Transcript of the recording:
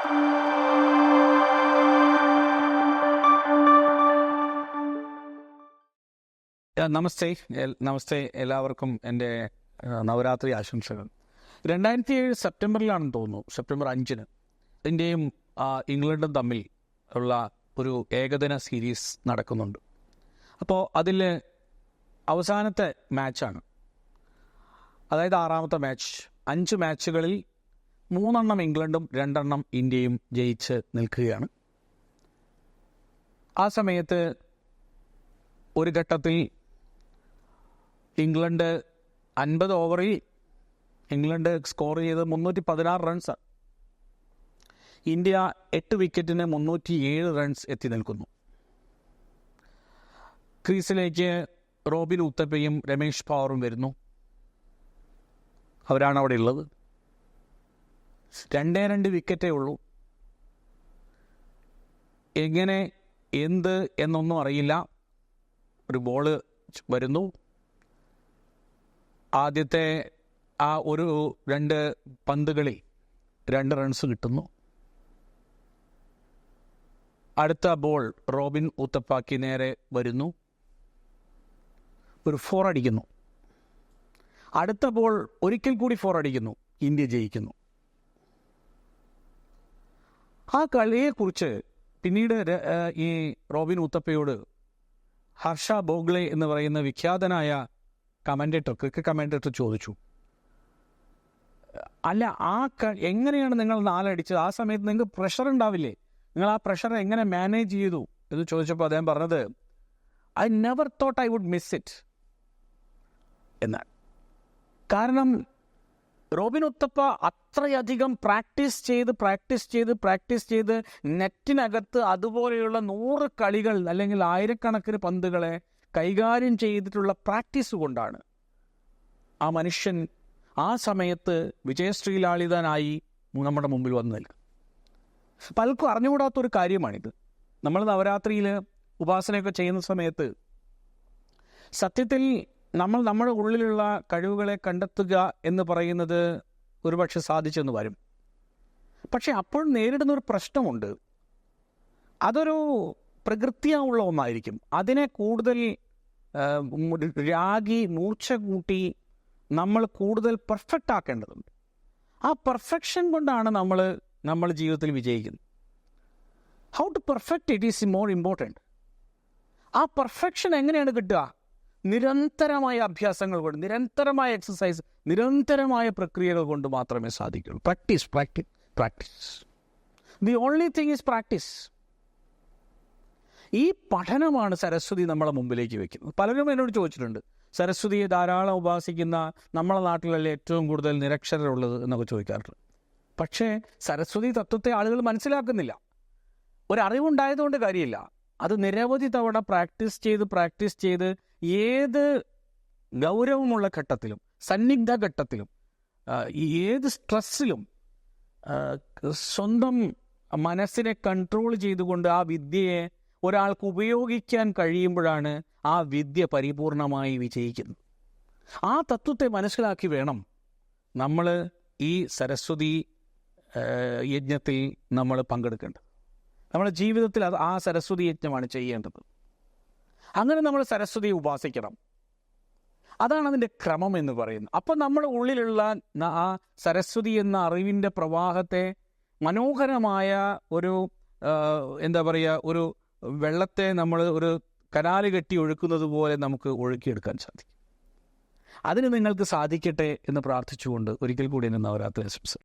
നമസ്തേ നമസ്തേ എല്ലാവർക്കും എന്റെ നവരാത്രി ആശംസകൾ. രണ്ടായിരത്തി ഏഴ് സെപ്റ്റംബറിലാണെന്ന് തോന്നുന്നു സെപ്റ്റംബർ അഞ്ചിന്. ഇന്ത്യയും ഇംഗ്ലണ്ടും തമ്മിൽ ഉള്ള ഒരു ഏകദിന സീരീസ് നടക്കുന്നുണ്ട്. അപ്പോൾ അതിൽ അവസാനത്തെ മാച്ചാണ് അതായത് ആറാമത്തെ മാച്ച് അഞ്ച് മാച്ചുകളിൽ മൂന്നെണ്ണം ഇംഗ്ലണ്ടും രണ്ടെണ്ണം ഇന്ത്യയും ജയിച്ച് നിൽക്കുകയാണ്. ആ സമയത്ത് ഒരു ഘട്ടത്തിൽ ഇംഗ്ലണ്ട് അൻപത് ഓവറിൽ ഇംഗ്ലണ്ട് സ്കോർ ചെയ്ത് മുന്നൂറ്റി പതിനാറ് റൺസ് ഇന്ത്യ എട്ട് വിക്കറ്റിന് മുന്നൂറ്റി ഏഴ് റൺസ് എത്തി നിൽക്കുന്നു. ക്രീസിലേക്ക് റോബിൻ ഉത്തപ്പയും രമേഷ് പവറും വരുന്നു. അവരാണ് അവിടെ ഉള്ളത്. രണ്ടേ രണ്ട് വിക്കറ്റേ ഉള്ളൂ. എങ്ങനെ എന്ത് എന്നൊന്നും അറിയില്ല. ഒരു ബോൾ വരുന്നു. ആദ്യത്തെ ആ ഒരു രണ്ട് പന്തുകളിൽ രണ്ട് റൺസ് കിട്ടുന്നു. അടുത്ത ബോൾ റോബിൻ ഊത്തപ്പാക്കി നേരെ വരുന്നു. ഒരു ഫോർ അടിക്കുന്നു. അടുത്ത ബോൾ ഒരിക്കൽ കൂടി ഫോർ അടിക്കുന്നു. ഇന്ത്യ ജയിക്കുന്നു. ആ കളിയെക്കുറിച്ച് പിന്നീട് ഈ റോബിൻ ഉത്തപ്പയോട് ഹർഷ ബോഗ്ലെ എന്ന് പറയുന്ന വിഖ്യാതനായ കമന്റേറ്റർ ക്രിക്കറ്റ് കമന്റേറ്റർ ചോദിച്ചു. അല്ല ആ എങ്ങനെയാണ് നിങ്ങൾ നാലടിച്ചത്? ആ സമയത്ത് നിങ്ങൾക്ക് പ്രഷർ ഉണ്ടാവില്ലേ? നിങ്ങൾ ആ പ്രഷർ എങ്ങനെ മാനേജ് ചെയ്തു എന്ന് ചോദിച്ചപ്പോൾ അദ്ദേഹം പറഞ്ഞത് I never thought I would miss it എന്നാൽ കാരണം റോബിൻ ഉത്തപ്പ അത്രയധികം പ്രാക്ടീസ് ചെയ്ത് പ്രാക്ടീസ് ചെയ്ത് പ്രാക്ടീസ് ചെയ്ത് നെറ്റിനകത്ത് അതുപോലെയുള്ള നൂറ് കളികൾ അല്ലെങ്കിൽ ആയിരക്കണക്കിന് പന്തുകളെ കൈകാര്യം ചെയ്തിട്ടുള്ള പ്രാക്ടീസ് കൊണ്ടാണ്. ആ മനുഷ്യൻ ആ സമയത്ത് വിജയശ്രീലാളിതനായി നമ്മുടെ മുമ്പിൽ വന്നു നിൽക്കും. പലർക്കും അറിഞ്ഞുകൂടാത്തൊരു കാര്യമാണിത്. നമ്മൾ നവരാത്രിയിൽ ഉപാസനയൊക്കെ ചെയ്യുന്ന സമയത്ത് സത്യത്തിൽ നമ്മൾ നമ്മുടെ ഉള്ളിലുള്ള കഴിവുകളെ കണ്ടെത്തുക എന്ന് പറയുന്നത് ഒരുപക്ഷെ സാധിച്ചെന്ന് വരും. പക്ഷെ അപ്പോൾ നേരിടുന്ന ഒരു പ്രശ്നമുണ്ട്. അതൊരു പ്രകൃതിയാവുള്ള ഒന്നായിരിക്കും. അതിനെ കൂടുതൽ രാഗി മൂർച്ച കൂട്ടി നമ്മൾ കൂടുതൽ പെർഫെക്റ്റ് ആക്കേണ്ടതുണ്ട്. ആ പെർഫെക്ഷൻ കൊണ്ടാണ് നമ്മൾ നമ്മൾ ജീവിതത്തിൽ വിജയിക്കുന്നത്. How to perfect it is more important ആ പെർഫെക്ഷൻ എങ്ങനെയാണ് കിട്ടുക? നിരന്തരമായ അഭ്യാസങ്ങൾ കൊണ്ട് നിരന്തരമായ എക്സസൈസ് നിരന്തരമായ പ്രക്രിയകൾ കൊണ്ട് മാത്രമേ സാധിക്കുള്ളൂ. Practice practice practice the only thing is practice ഈ പഠനമാണ് സരസ്വതി നമ്മളെ മുമ്പിലേക്ക് വെക്കുന്നത്. പലരും എന്നോട് ചോദിച്ചിട്ടുണ്ട് സരസ്വതിയെ ധാരാളം ഉപാസിക്കുന്ന നമ്മളെ നാട്ടിലല്ലേ ഏറ്റവും കൂടുതൽ നിരക്ഷരരുള്ളത്? എന്നൊക്കെ ചോദിക്കാറുണ്ട്. പക്ഷേ സരസ്വതി തത്വത്തെ ആളുകൾ മനസ്സിലാക്കുന്നില്ല. ഒരറിവുണ്ടായതുകൊണ്ട് കാര്യമില്ല. അത് നിരവധി തവണ പ്രാക്ടീസ് ചെയ്ത് പ്രാക്ടീസ് ചെയ്ത് ഏത് ഗൗരവമുള്ള ഘട്ടത്തിലും സന്നിഗ്ധ ഘട്ടത്തിലും ഏത് സ്ട്രെസ്സിലും സ്വന്തം മനസ്സിനെ കൺട്രോൾ ചെയ്തുകൊണ്ട് ആ വിദ്യയെ ഒരാൾക്ക് ഉപയോഗിക്കാൻ കഴിയുമ്പോഴാണ് ആ വിദ്യ പരിപൂർണമായി വിജയിക്കുന്നത്. ആ തത്വത്തെ മനസ്സിലാക്കി വേണം നമ്മൾ ഈ സരസ്വതി യജ്ഞത്തിൽ നമ്മൾ പങ്കെടുക്കേണ്ടത്. നമ്മുടെ ജീവിതത്തിൽ അത് ആ സരസ്വതി യജ്ഞമാണ് ചെയ്യേണ്ടത്. അങ്ങനെ നമ്മൾ സരസ്വതിയെ ഉപാസിക്കണം. അതാണ് അതിന്റെ ക്രമം എന്ന് പറയുന്നത്. അപ്പം നമ്മുടെ ഉള്ളിലുള്ള ആ സരസ്വതി എന്ന അറിവിന്റെ പ്രവാഹത്തെ മനോഹരമായ ഒരു എന്താ പറയുക ഒരു വെള്ളത്തെ നമ്മൾ ഒരു കനാല് കെട്ടി ഒഴുക്കുന്നത് പോലെ നമുക്ക് ഒഴുക്കിയെടുക്കാൻ സാധിക്കും. അതിന് നിങ്ങൾക്ക് സാധിക്കട്ടെ എന്ന് പ്രാർത്ഥിച്ചുകൊണ്ട് ഒരിക്കൽ കൂടി എന്നെ നവരാത്രി ആശംസ